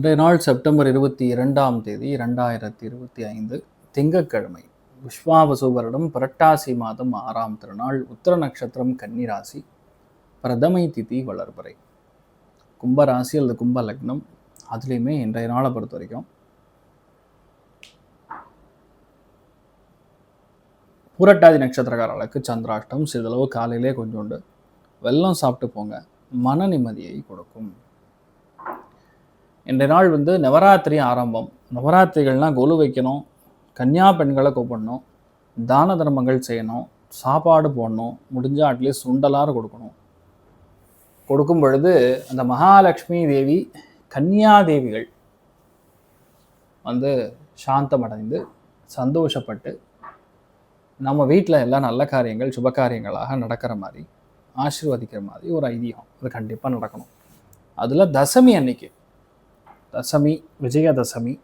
இன்றைய நாள் செப்டம்பர் இருபத்தி இரண்டாம் தேதி இரண்டாயிரத்தி இருபத்தி ஐந்து திங்கட்கிழமை. விஸ்வாவசு வருடம் புரட்டாசி மாதம் ஆறாம் திருநாள் உத்தர நட்சத்திரம் கன்னிராசி பிரதமை திதி வளர்பறை. கும்பராசி அல்லது கும்ப லக்னம் அதுலேயுமே இன்றைய நாளை பொறுத்த வரைக்கும் பூரட்டாதி நட்சத்திரக்காரர்களுக்கு சந்திராஷ்டம் சிறிதளவு காலையிலே கொஞ்சோண்டு வெல்லம் சாப்பிட்டு போங்க. மன நிம்மதியை கொடுக்கும். இன்றைய நாள் வந்து நவராத்திரி ஆரம்பம். நவராத்திரிகள்னால் கொலு வைக்கணும் கன்னியா பெண்களை கூப்பிடணும் தான தர்மங்கள் செய்யணும் சாப்பாடு போடணும் முடிஞ்சால் அட்லீஸ்ட் சுண்டலாறு கொடுக்கணும். கொடுக்கும் பொழுது அந்த மகாலட்சுமி தேவி கன்னியாதேவிகள் வந்து சாந்தமடைந்து சந்தோஷப்பட்டு நம்ம வீட்டில் எல்லாம் நல்ல காரியங்கள் சுப காரியங்களாக நடக்கிற மாதிரி ஆசீர்வதிக்கிற மாதிரி ஒரு ஐதீகம் அது கண்டிப்பாக நடக்கணும். அதில் தசமி அன்னைக்கு. தசமி விஜயதசமி.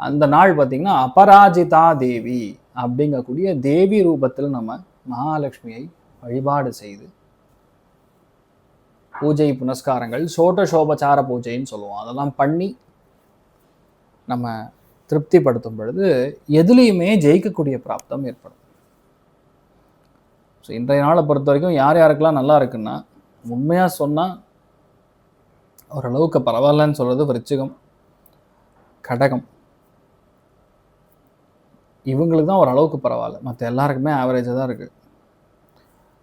அந்த நாள் பார்த்திங்கன்னா அபராஜிதா தேவி அப்படிங்கக்கூடிய தேவி ரூபத்தில் நம்ம மகாலட்சுமியை வழிபாடு செய்து பூஜை புனஸ்காரங்கள் சோட்டசோபச்சார பூஜைன்னு சொல்லுவோம். அதெல்லாம் பண்ணி நம்ம திருப்திப்படுத்தும் பொழுது எதுலேயுமே ஜெயிக்கக்கூடிய பிராப்தம் ஏற்படும். ஸோ இன்றைய நாளை பொறுத்த வரைக்கும் யார் யாருக்கெல்லாம் நல்லா இருக்குன்னா உண்மையாக சொன்னால் ஓரளவுக்கு பரவாயில்லன்னு சொல்கிறது விருச்சிகம். கடகம். இவங்களுக்கு தான் ஓரளவுக்கு பரவாயில்ல. மற்ற எல்லாருக்குமே ஆவரேஜாக தான் இருக்குது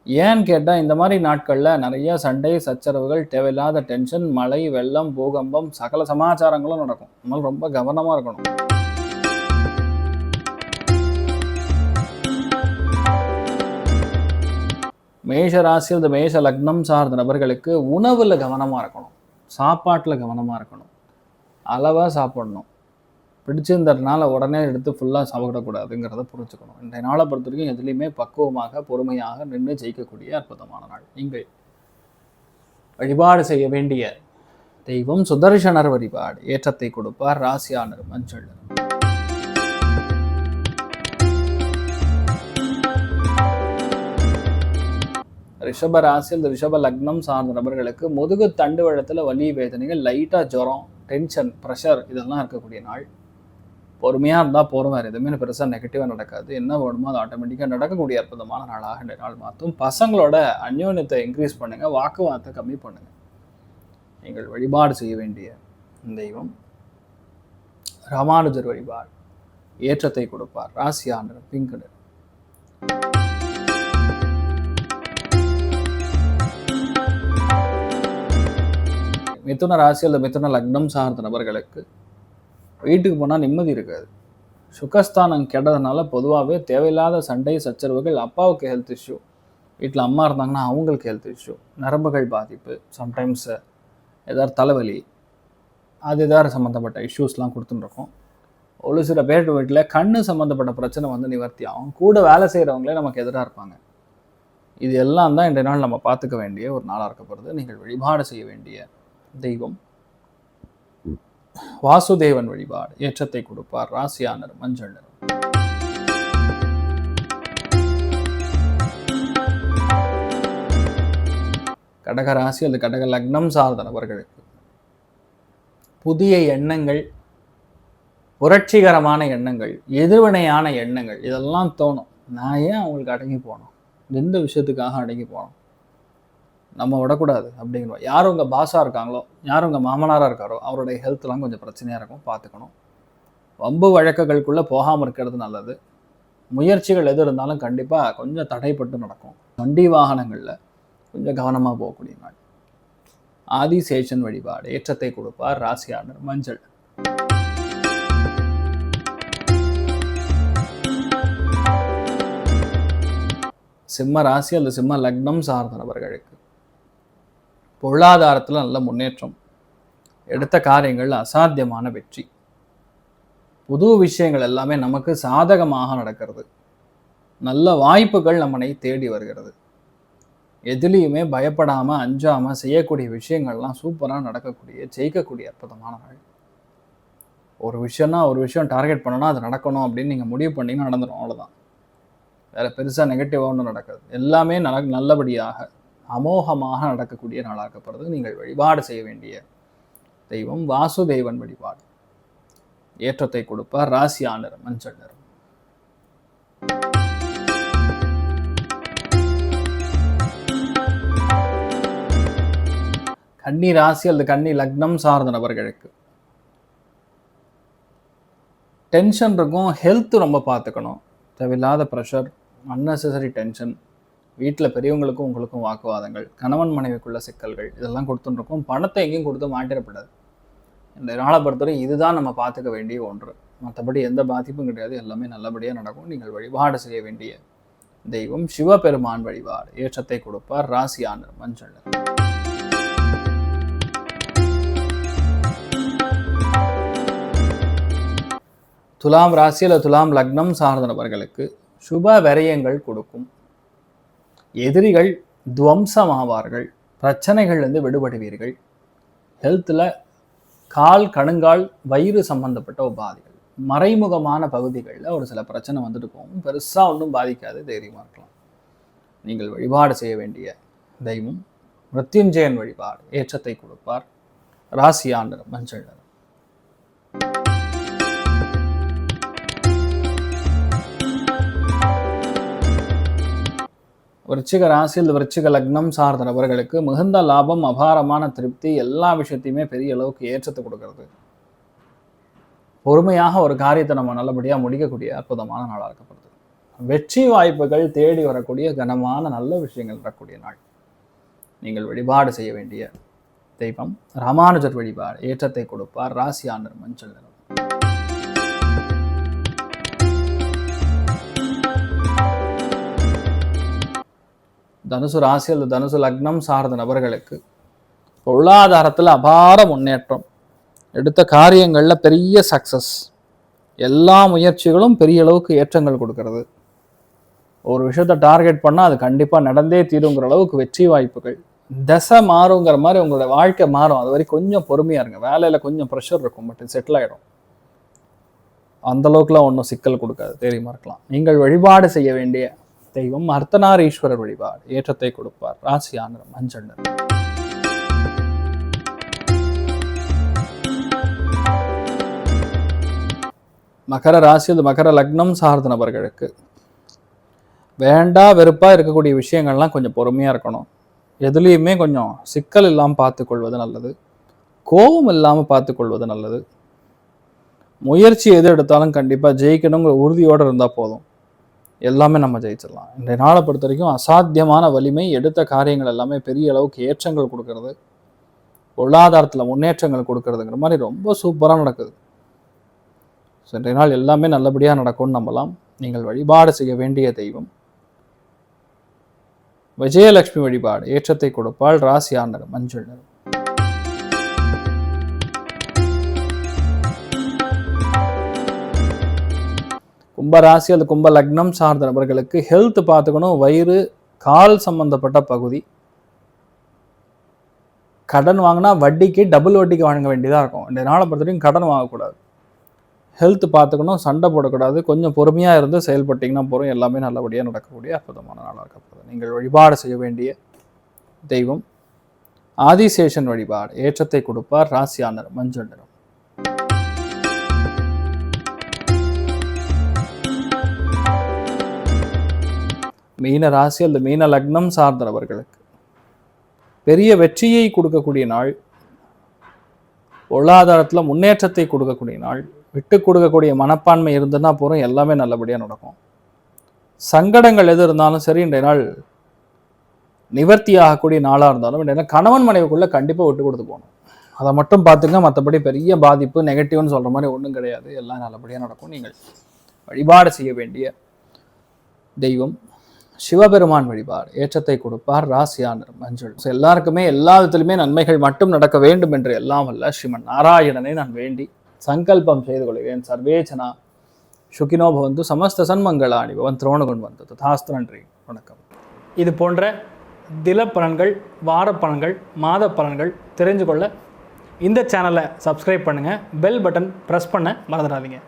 ஏன்னு கேட்டால் இந்த மாதிரி நாட்களில் நிறைய சண்டை சச்சரவுகள் தேவையில்லாத டென்ஷன் மழை வெள்ளம் பூகம்பம் சகல சமாச்சாரங்களும் நடக்கும். அதனால் ரொம்ப கவனமாக இருக்கணும். மேஷ ராசி இந்த மேஷ லக்னம் சார்ந்த நபர்களுக்கு உணவில் கவனமாக இருக்கணும். சாப்பாட்டில் கவனமாக இருக்கணும். அளவாக சாப்பிடணும். பிடிச்சிருந்ததுனால உடனே எடுத்து ஃபுல்லாக சாப்பிடக்கூடாதுங்கிறத புரிஞ்சுக்கணும். இன்றைய நாளை பொறுத்த வரைக்கும் எதுலேயுமே பக்குவமாக பொறுமையாக நின்று ஜெயிக்கக்கூடிய அற்புதமான நாள். நீங்கள் வழிபாடு செய்ய வேண்டிய தெய்வம் சுதர்சனர் வழிபாடு. ஏற்றத்தை கொடுப்பார் ராசியானர் மஞ்சள் ரிஷப ராசி இந்த ரிஷப லக்னம் சார்ந்த நபர்களுக்கு முதுகு தண்டு வழத்தில் வலி வேதனைகள் லைட்டாக ஜுரம் டென்ஷன் ப்ரெஷர் இதெல்லாம் இருக்கக்கூடிய நாள். பொறுமையாக இருந்தால் போகிறோம் வேறு எதுவுமே பெருசாக நெகட்டிவாக நடக்காது. என்ன வேணுமோ அது ஆட்டோமேட்டிக்காக நடக்கக்கூடிய அற்புதமான நாளாக இந்த நாள் மாற்றும் பசங்களோட அந்யோன்யத்தை இன்க்ரீஸ் பண்ணுங்கள் வாக்குவாதத்தை கம்மி பண்ணுங்கள் நீங்கள் வழிபாடு செய்ய வேண்டிய தெய்வம் ராமானுஜர் வழிபாடு. ஏற்றத்தை கொடுப்பார். ராசியானர் பிங்க் மிதுன ராசி அல்லது மிதுன லக்னம் சார்ந்த நபர்களுக்கு வீட்டுக்கு போனால் நிம்மதி இருக்காது. சுகஸ்தானம் கெட்டதுனால பொதுவாகவே தேவையில்லாத சண்டை சச்சரவுகள் அப்பாவுக்கு ஹெல்த் இஷ்யூ வீட்டில் அம்மா இருந்தாங்கன்னா அவங்களுக்கு ஹெல்த் இஷ்யூ நரம்புகள் பாதிப்பு சம்டைம்ஸ் ஏதாவது தலைவலி அது ஏதாவது சம்மந்தப்பட்ட இஷ்யூஸ்லாம் கொடுத்துட்டுருக்கோம் ஒரு சில பேர் வீட்டில் கண்ணு சம்மந்தப்பட்ட பிரச்சனை வந்து நிவர்த்தி ஆகும். கூட வேலை செய்கிறவங்களே நமக்கு எதிராக இருப்பாங்க. இது எல்லாம் தான் இன்றைய நாள் நம்ம பார்த்துக்க வேண்டிய ஒரு நாளாக இருக்கப்படுது நீங்கள் வழிபாடு செய்ய வேண்டிய தெய்வம். வாசுதேவன் வழிபாடு ஏற்றத்தை கொடுப்பார் ராசியானர் மஞ்சள் நிறம். கடக ராசி அல்லது கடக லக்னம் சார்ந்த நபர்களுக்கு புதிய எண்ணங்கள் புரட்சிகரமான எண்ணங்கள் எதிர்வினையான எண்ணங்கள் இதெல்லாம் தோணும். நான் ஏன் அவங்களுக்கு அடங்கி போகணும் எந்த விஷயத்துக்காக அடங்கி போனோம்? நம்ம விடக்கூடாது அப்படிங்கிறோம் யார் உங்கள் பாஸாக இருக்காங்களோ யார் உங்கள் மாமனாராக இருக்காரோ அவருடைய ஹெல்த்லாம் கொஞ்சம் பிரச்சனையாக இருக்கும் பார்த்துக்கணும் வம்பு வழக்குகளுக்குள்ளே போகாமல் இருக்கிறது நல்லது. முயற்சிகள் எது இருந்தாலும் கண்டிப்பாக கொஞ்சம் தடைப்பட்டு நடக்கும். வண்டி வாகனங்களில் கொஞ்சம் கவனமாக போகக்கூடிய நாள். ஆதிசேஷன் வழிபாடு ஏற்றத்தை கொடுப்பார் ராசியாளர் மஞ்சள். சிம்ம ராசி அல்லது சிம்ம லக்னம் சார்ந்த நபர்களுக்கு பொருளாதாரத்தில் நல்ல முன்னேற்றம். எடுத்த காரியங்கள் அசாத்தியமான வெற்றி. புது விஷயங்கள் எல்லாமே நமக்கு சாதகமாக நடக்கிறது. நல்ல வாய்ப்புகள் நம்மனை தேடி வருகிறது. எதுலேயுமே பயப்படாமல் அஞ்சாமல் செய்யக்கூடிய விஷயங்கள்லாம் சூப்பராக நடக்கக்கூடிய ஜெயிக்கக்கூடிய அற்புதமான நாள் ஒரு விஷயம்னா ஒரு விஷயம் டார்கெட் பண்ணனா அது நடக்கணும் அப்படின்னு நீங்கள் முடிவு பண்ணிங்கன்னா நடந்துடும் அவ்வளோதான் வேறு பெருசாக நெகட்டிவாக ஒன்றும் நடக்காது. எல்லாமே ந நல்லபடியாக அமோகமாக நடக்கக்கூடிய நாளாக்கப்படுறது நீங்கள் வழிபாடு செய்ய வேண்டிய தெய்வம் வாசுதேவன் வழிபாடு. ஏற்றத்தை கொடுப்பார் ராசியா நிறம் மஞ்சள் நிறம். கன்னி ராசி அல்லது கன்னி லக்னம் சார்ந்த நபர்களுக்கு டென்ஷன் இருக்கும் ஹெல்த் ரொம்ப பார்த்துக்கணும். தேவையில்லாத ப்ரெஷர் அன்னெசரி டென்ஷன் வீட்டில் பெரியவங்களுக்கும் உங்களுக்கும் வாக்குவாதங்கள் கணவன் மனைவிக்குள்ள சிக்கல்கள் இதெல்லாம் கொடுத்துருக்கும் பணத்தை எங்கேயும் கொடுத்து மாட்டிடப்படாது. இந்த நாளை பொறுத்தவரை இதுதான் நம்ம பார்த்துக்க வேண்டிய ஒன்று. மற்றபடி எந்த பாதிப்பும் கிடையாது. எல்லாமே நல்லபடியாக நடக்கும். நீங்கள் வழிபாடு செய்ய வேண்டிய தெய்வம் சிவபெருமான் வழிபாடு. ஏற்றத்தை கொடுப்பார் ராசியானர் மஞ்சள். துலாம் ராசி அல்லது துலாம் லக்னம் சார்ந்த நபர்களுக்கு சுப விரயங்கள் கொடுக்கும். எதிரிகள் துவம்சமாவார்கள் பிரச்சனைகள்லேருந்து விடுபடுவீர்கள். ஹெல்த்தில் கால் கணுங்கால் வயிறு சம்பந்தப்பட்ட உபாதைகள் மறைமுகமான பகுதிகளில் ஒரு சில பிரச்சனை வந்துட்டு போகும். பெருசாக ஒன்றும் பாதிக்காது தைரியமாக இருக்கலாம். நீங்கள் வழிபாடு செய்ய வேண்டிய தெய்வம் மிருத்யுஞ்சயன் வழிபாடு ஏற்றத்தை கொடுப்பார். ராசியாண்டர் மஞ்சள் நிறம். விருச்சிக ராசியில் விருச்சிக லக்னம் சார்ந்த நபர்களுக்கு மிகுந்த லாபம் அபாரமான திருப்தி எல்லா விஷயத்தையுமே பெரிய அளவுக்கு ஏற்றத்தை கொடுக்கறது. பொறுமையாக ஒரு காரியத்தை நம்ம நல்லபடியாக முடிக்கக்கூடிய அற்புதமான நாளாக இருக்கப்படுது. வெற்றி வாய்ப்புகள் தேடி வரக்கூடிய கனமான நல்ல விஷயங்கள் வரக்கூடிய நாள். நீங்கள் வழிபாடு செய்ய வேண்டிய தெய்வம் ராமானுஜர் வழிபாடு ஏற்றத்தை கொடுப்பார் ராசியாண்டர் மஞ்சள் தனுசு ராசி அல்லது தனுசு லக்னம் சார்ந்த நபர்களுக்கு பொருளாதாரத்தில் அபார முன்னேற்றம். எடுத்த காரியங்களில் பெரிய சக்சஸ் எல்லா முயற்சிகளும் பெரிய அளவுக்கு ஏற்றங்கள் கொடுக்கறது. ஒரு விஷயத்த டார்கெட் பண்ணால் அது கண்டிப்பாக நடந்தே தீருங்கிற அளவுக்கு வெற்றி வாய்ப்புகள். தசை மாறுங்கிற மாதிரி உங்களோட வாழ்க்கை மாறும். அது வரைக்கும் கொஞ்சம் பொறுமையாக இருங்க. வேலையில் கொஞ்சம் ப்ரெஷர் இருக்கும். பட் செட்டில் ஆகிடும் அந்த அளவுக்குலாம் ஒன்றும் சிக்கல் கொடுக்காது. தெரியுமா இருக்கலாம் நீங்கள் வழிபாடு செய்ய வேண்டிய தெய்வம் அர்த்தநாரீஸ்வரர் வழிபாடு ஏற்றத்தை கொடுப்பார். ராசியான மஞ்சள் நிறம். மகர ராசி அது மகர லக்னம் சார்ந்த நபர்களுக்கு வேண்டா வெறுப்பா இருக்கக்கூடிய விஷயங்கள்லாம் கொஞ்சம் பொறுமையா இருக்கணும். எதுலேயுமே கொஞ்சம் சிக்கல் இல்லாமல் பார்த்துக்கொள்வது நல்லது. கோபம் இல்லாமல் பார்த்துக்கொள்வது நல்லது. முயற்சி எது எடுத்தாலும் கண்டிப்பாக ஜெயிக்கணுங்கிற உறுதியோடு இருந்தால் போதும். எல்லாமே நம்ம ஜெயிச்சிடலாம். இன்றைய நாளை பொறுத்த வரைக்கும் அசாத்தியமான வலிமை எடுத்த காரியங்கள் எல்லாமே பெரிய அளவுக்கு ஏற்றங்கள் கொடுக்கறது. பொருளாதாரத்தில் முன்னேற்றங்கள் கொடுக்கறதுங்கிற மாதிரி ரொம்ப சூப்பராக நடக்குது. ஸோ இன்றைய நாள் எல்லாமே நல்லபடியாக நடக்கும்னு நம்பலாம். நீங்கள் வழிபாடு செய்ய வேண்டிய தெய்வம். விஜயலட்சுமி வழிபாடு ஏற்றத்தை கொடுப்பால் ராசி ஆண்டர் மஞ்சள் நிறம். கும்ப ராசி அல்லது கும்ப லக்னம் சார்ந்த நபர்களுக்கு ஹெல்த் பார்த்துக்கணும். வயிறு கால் சம்பந்தப்பட்ட பகுதி. கடன் வாங்கினா வட்டிக்கு டபுள் வட்டிக்கு வாங்க வேண்டியதாக இருக்கும். இந்த நாளை பொறுத்த வரைக்கும் கடன் வாங்கக்கூடாது. ஹெல்த் பார்த்துக்கணும். சண்டை போடக்கூடாது. கொஞ்சம் பொறுமையாக இருந்து செயல்பட்டிங்கன்னா போகிறோம் எல்லாமே நல்லபடியாக நடக்கக்கூடிய அற்புதமான நாளாக இருக்கப்படுது நீங்கள் வழிபாடு செய்ய வேண்டிய தெய்வம். ஆதிசேஷன் வழிபாடு. ஏற்றத்தை கொடுப்பார். ராசியானர் மஞ்சள் நிறம். மீன ராசி அல்லது மீன லக்னம் சார்ந்தவர்களுக்கு. பெரிய வெற்றியை கொடுக்கக்கூடிய நாள் பொருளாதாரத்தில் முன்னேற்றத்தை கொடுக்கக்கூடிய நாள் விட்டு கொடுக்கக்கூடிய மனப்பான்மை இருந்ததுன்னா போகிறோம் எல்லாமே நல்லபடியாக நடக்கும். சங்கடங்கள் எது இருந்தாலும் சரி இன்றைய நாள் நிவர்த்தி ஆகக்கூடிய நாளாக இருந்தாலும் இன்றைய நாள் கணவன் மனைவிக்குள்ளே கண்டிப்பாக விட்டு கொடுத்து போகணும். அதை மட்டும் பார்த்துங்க மற்றபடி பெரிய பாதிப்பு நெகட்டிவ்னு சொல்கிற மாதிரி ஒன்றும் கிடையாது. எல்லாம் நல்லபடியாக நடக்கும். நீங்கள் வழிபாடு செய்ய வேண்டிய தெய்வம் சிவபெருமான் வழிபாடு ஏற்றத்தை கொடுப்பார் ராசியானர் மஞ்சள் ஸோ எல்லாருக்குமே எல்லா விதத்திலுமே நன்மைகள் மட்டும் நடக்க வேண்டும் என்று எல்லாம் அல்ல. ஸ்ரீமன் நாராயணனை நான் வேண்டி சங்கல்பம் செய்து கொள்கிறேன். சர்வேச்சனா சுகினோ பவந்து சமஸ்த சன்மங்களாணி பவன் திரோணகுண் வந்து. ததாஸ்து நன்றி. வணக்கம். இது போன்ற தில பலன்கள் வார பலன்கள் மாத பலன்கள் தெரிஞ்சு கொள்ள இந்த சேனலை சப்ஸ்கிரைப் பண்ணுங்கள் பெல் பட்டன் ப்ரெஸ் பண்ண மறந்துடாதீங்க.